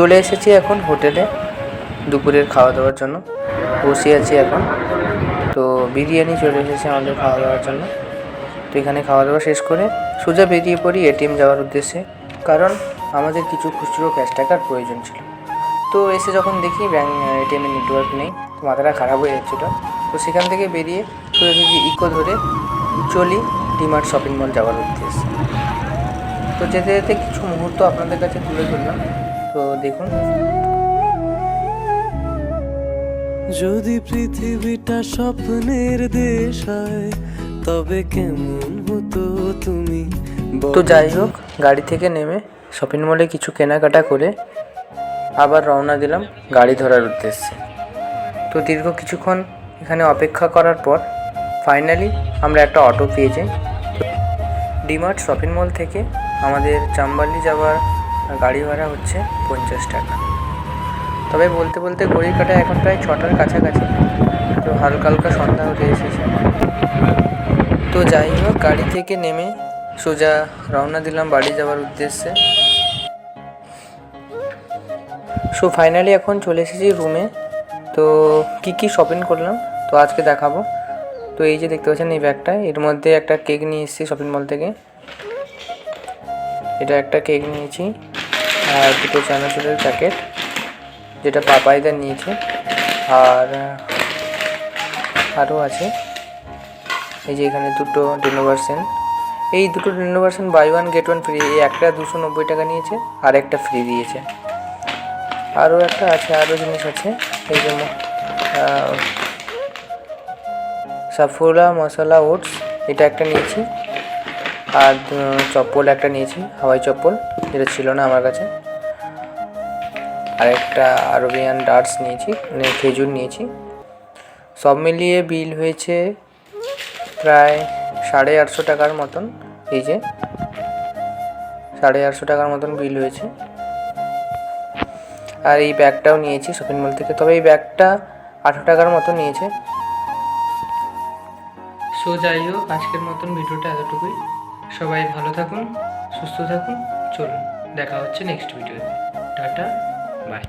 চলে এসেছি এখন হোটেলে দুপুরের খাওয়া দাওয়ার জন্য। বসে আছি এখন। তো বিরিয়ানি চলে এসেছে আমাদের খাওয়া দাওয়ার জন্য। তো এখানে খাওয়া দাওয়া শেষ করে সোজা বেরিয়ে পড়ি এটিএম যাওয়ার উদ্দেশ্যে। কারণ আমাদের কিছু খুচরো ক্যাশ টাকার প্রয়োজন ছিল। তো এসে যখন দেখি ব্যাঙ্ক এটিএমের নেটওয়ার্ক নেই, তো মাথাটা খারাপ হয়ে যাচ্ছিল। তো সেখান থেকে বেরিয়ে সোজাসুজি ইকো ধরে চলি ডিমার্ট শপিং মল যাওয়ার উদ্দেশ্যে। তো যেতে যেতে কিছু মুহূর্ত আপনাদের কাছে তুলে ধরলাম। তো দেখুন। যদি পৃথিবীটা স্বপ্নের দেশ হয় তবে কেমন হতো তুমি? তো যাই হোক গাড়ি থেকে নেমে শপিং মলে কিছু কেনাকাটা করে আবার রওনা দিলাম গাড়ি ধরার উদ্দেশ্যে। তো দীর্ঘ কিছুক্ষণ এখানে অপেক্ষা করার পর ফাইনালি আমরা একটা অটো পেয়ে যাই। ডিমার্ট শপিং মল থেকে আমাদের চাম্বালি যাওয়ার গাড়ি ভাড়া হচ্ছে পঞ্চাশ টাকা। তবে বলতে বলতে ঘড়ির কাটা এখন প্রায় ছটার কাছাকাছি। তো হালকা হালকা সন্ধ্যা হতে এসেছে। তো যাই হোক, গাড়ি থেকে নেমে সোজা রওনা দিলাম বাড়ি যাওয়ার উদ্দেশ্যে। সো ফাইনালি এখন চলে এসেছি রুমে তো কি কি শপিং করলাম? তো আজকে দেখাবো। তো এই যে দেখতে পাচ্ছেন এই ব্যাগটা এর মধ্যে একটা কেক নিয়ে এসেছি শপিং মল থেকে। এটা একটা কেক নিয়েছি। আর দুটো চানাচুরের প্যাকেট যেটা পাপাইদা নিয়েছে। আর আরও আছে। এই যে এখানে দুটো ডেনোভার্সেন এই দুটো ডেনোভার্সেন buy one get one free এই একটা দুশো নব্বই টাকা নিয়েছে, আর একটা ফ্রি দিয়েছে। আরও একটা আছে আরও জিনিস আছে। এই জন্য সাফোলা, মশলা, ওটস, এটা একটা নিয়েছি। আর চপ্পল একটা নিয়েছি, হাওয়াই চপ্পল, যেটা ছিল না আমার কাছে। আর একটা আরবিয়ান ডার্টস নিয়েছি মানে খেজুর নিয়েছি। সব মিলিয়ে বিল হয়েছে প্রায় সাড়ে আটশো টাকার মতন, এই যে সাড়ে আটশো টাকার মতন বিল হয়েছে। আর এই ব্যাগটাও নিয়েছি শপিং মল থেকে, তবে এই ব্যাগটা আটশো টাকার মতো নিয়েছে। সো যাই হোক, আজকের মতন ভিডিওটা এতটুকুই। সবাই ভালো থাকুন, সুস্থ থাকুন, চলুন, দেখা হচ্ছে নেক্সট ভিডিওতে টাটা। বাই